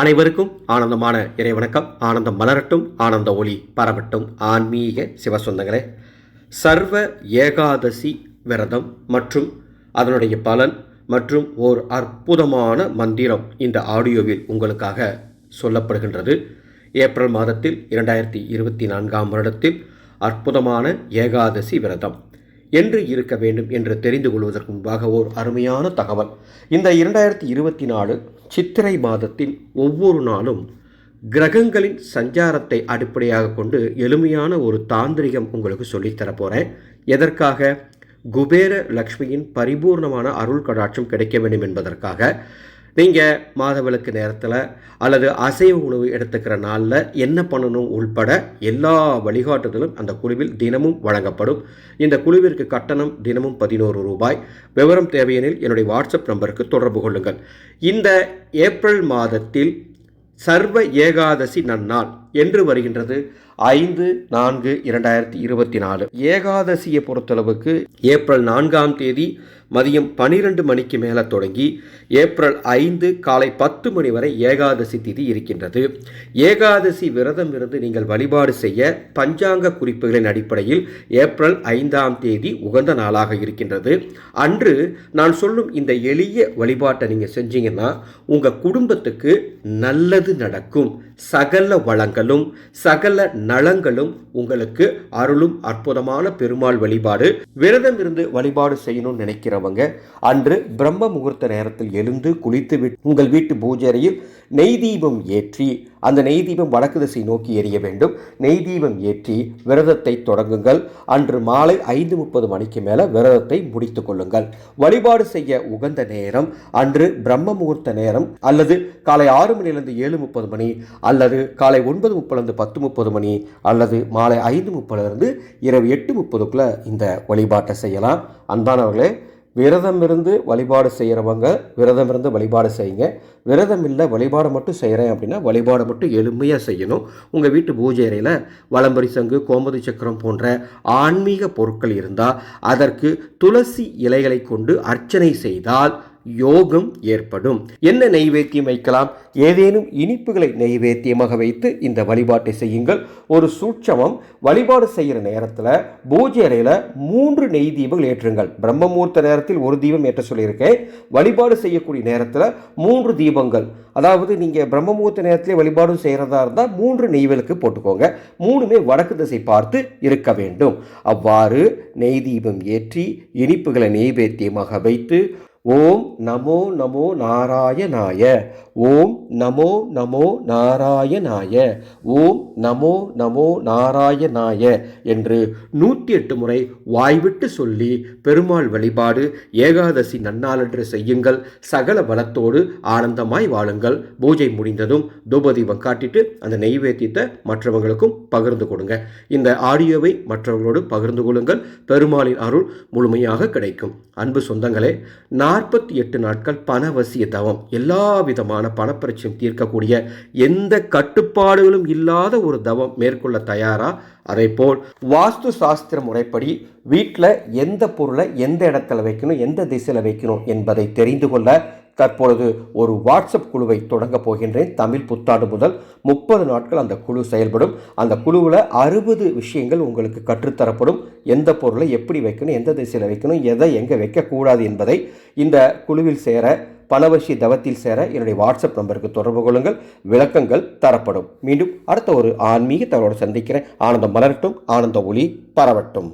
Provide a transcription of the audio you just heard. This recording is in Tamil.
அனைவருக்கும் ஆனந்தமான இறைவணக்கம் ஆனந்தம் மலரட்டும் ஆனந்த ஒளி பரவட்டும். ஆன்மீக சிவசொந்தங்களே சர்வ ஏகாதசி விரதம் மற்றும் அதனுடைய பலன் மற்றும் ஓர் அற்புதமான மந்திரம் இந்த ஆடியோவில் உங்களுக்காக சொல்லப்படுகின்றது. ஏப்ரல் மாதத்தில் இரண்டாயிரத்தி இருபத்தி நான்காம் வருடத்தில் அற்புதமான ஏகாதசி விரதம். என்று இருக்க வேண்டும் என்று தெரிந்து கொள்வதற்கு முன்பாக ஓர் அருமையான தகவல். இந்த இரண்டாயிரத்தி இருபத்தி நாலு சித்திரை மாதத்தின் ஒவ்வொரு நாளும் கிரகங்களின் சஞ்சாரத்தை அடிப்படையாக கொண்டு எளிமையான ஒரு தாந்திரிகம் உங்களுக்கு சொல்லித்தரப் போகிறேன் எதற்காக? குபேர லக்ஷ்மியின் பரிபூர்ணமான அருள் கடாட்சம் கிடைக்க வேண்டும் என்பதற்காக. நீங்கள் மாதவிளக்கு நேரத்தில் அல்லது அசைவ உணவு எடுத்துக்கிற நாளில் என்ன பண்ணணும் உள்பட எல்லா வழிகாட்டுதலும் அந்த குழுவில் தினமும் வழங்கப்படும். இந்த குழுவிற்கு கட்டணம் தினமும் பதினோரு ரூபாய். விவரம் தேவையெனில் என்னுடைய வாட்ஸ்அப் நம்பருக்கு தொடர்பு கொள்ளுங்கள். இந்த ஏப்ரல் மாதத்தில் சர்வ ஏகாதசி நன்னாள் என்று வருகின்றது. ஐந்து நான்கு இரண்டாயிரத்தி இருபத்தி நாலு. ஏகாதசியை பொறுத்தளவுக்கு ஏப்ரல் நான்காம் தேதி மதியம் பனிரெண்டு மணிக்கு மேலே தொடங்கி ஏப்ரல் ஐந்து காலை பத்து மணி வரை ஏகாதசி திதி இருக்கின்றது. ஏகாதசி விரதம் இருந்து நீங்கள் வழிபாடு செய்ய பஞ்சாங்க குறிப்புகளின் அடிப்படையில் ஏப்ரல் ஐந்தாம் தேதி உகந்த நாளாக இருக்கின்றது. அன்று நான் சொல்லும் இந்த எளிய வழிபாட்டை நீங்கள் செஞ்சீங்கன்னா உங்கள் குடும்பத்துக்கு நல்லது நடக்கும். சகல வளங்களும் சகல நலங்களும் உங்களுக்கு அருளும் அற்புதமான பெருமாள் வழிபாடு. விரதம் இருந்து வழிபாடு செய்யணும்னு நினைக்கிறவங்க அன்று பிரம்ம முகூர்த்த நேரத்தில் எழுந்து குளித்து விட்டு உங்கள் வீட்டு பூஜை நெய் தீபம் ஏற்றி அந்த நெய் தீபம் வடக்கு திசை நோக்கி எரிய வேண்டும். நெய் தீபம் ஏற்றி விரதத்தை தொடங்குங்கள். அன்று மாலை ஐந்து முப்பது மணிக்கு மேலே விரதத்தை முடித்து கொள்ளுங்கள். வழிபாடு செய்ய உகந்த நேரம் அன்று பிரம்ம முகூர்த்த நேரம் அல்லது காலை ஆறு மணிலிருந்து ஏழு முப்பது மணி அல்லது காலை ஒன்பது முப்பதுலேருந்து பத்து முப்பது மணி அல்லது மாலை ஐந்து முப்பதுலேருந்து இரவு எட்டு முப்பதுக்குள்ளே இந்த வழிபாட்டை செய்யலாம். அன்பானவர்களே விரதம் இருந்து வழிபாடு செய்கிறவங்க விரதம் இருந்து வழிபாடு செய்யுங்க. விரதம் இல்லை வழிபாடு மட்டும் செய்கிறேன் அப்படின்னா வழிபாடு மட்டும் எளிமையாக செய்யணும். உங்கள் வீட்டு பூஜை அறையில் வளம்பரி சங்கு கோமதி சக்கரம் போன்ற ஆன்மீக பொருட்கள் இருந்தால் அதற்கு துளசி இலைகளை கொண்டு அர்ச்சனை செய்தால் யோகம் ஏற்படும். என்ன நெய்வேத்தியம் வைக்கலாம்? ஏதேனும் இனிப்புகளை நெய்வேத்தியமாக வைத்து இந்த வழிபாட்டை செய்யுங்கள். ஒரு சூட்சமம் வழிபாடு செய்கிற நேரத்தில் பூஜை அறையில் மூன்று நெய் தீபங்கள் ஏற்றுங்கள். பிரம்மமூர்த்த நேரத்தில் ஒரு தீபம் ஏற்ற சொல்லியிருக்கேன். வழிபாடு செய்யக்கூடிய நேரத்தில் மூன்று தீபங்கள். அதாவது நீங்கள் பிரம்மமூர்த்த நேரத்திலே வழிபாடு செய்கிறதா இருந்தால் மூன்று நெய்வலுக்கு போட்டுக்கோங்க. மூணுமே வடக்கு திசை பார்த்து இருக்க வேண்டும். அவ்வாறு நெய் தீபம் ஏற்றி இனிப்புகளை நெய்வேத்தியமாக வைத்து ஓம் நமோ நமோ நாராயணாய. ஓம் நமோ நமோ நாராயணாய. ஓம் நமோ நமோ நாராயணாய என்று நூற்றி எட்டு முறை வாய்விட்டு சொல்லி பெருமாள் வழிபாடு ஏகாதசி நன்னாளன்று செய்யுங்கள். சகல பலத்தோடு ஆனந்தமாய் வாழுங்கள். பூஜை முடிந்ததும் தூபதீபம் காட்டிட்டு அந்த நெய்வேத்தியத்தை மற்றவங்களுக்கும் பகிர்ந்து கொடுங்க. இந்த ஆடியோவை மற்றவர்களோடு பகிர்ந்து கொள்ளுங்கள். பெருமாளின் அருள் முழுமையாக கிடைக்கும். அன்பு சொந்தங்களே நான் நாற்பத்தி எட்டு நாட்கள் பணவசிய தவம் எல்லா விதமான பணப்பிரச்சனையும் தீர்க்கக்கூடிய எந்த கட்டுப்பாடுகளும் இல்லாத ஒரு தவம் மேற்கொள்ள தயாரா? அதேபோல் வாஸ்து சாஸ்திர முறைப்படி வீட்டில் எந்த பொருளை எந்த இடத்துல வைக்கணும் எந்த திசையில் வைக்கணும் என்பதை தெரிந்து கொள்ள தற்பொழுது ஒரு வாட்ஸ்அப் குழுவை தொடங்க போகின்றேன். தமிழ் புத்தாண்டு முதல் முப்பது நாட்கள் அந்த குழு செயல்படும். அந்த குழுவில் அறுபது விஷயங்கள் உங்களுக்கு கற்றுத்தரப்படும். எந்த பொருளை எப்படி வைக்கணும் எந்த திசையில் வைக்கணும் எதை எங்கே வைக்கக்கூடாது என்பதை இந்த குழுவில் சேர பணவசி தவத்தில் சேர என்னுடைய வாட்ஸ்அப் நம்பருக்கு தொடர்பு கொள்ளுங்கள். விளக்கங்கள் தரப்படும். மீண்டும் அடுத்த ஒரு ஆன்மீக தகவலோடு சந்திக்கிறேன். ஆனந்தம் மலரட்டும் ஆனந்த ஒளி பரவட்டும்.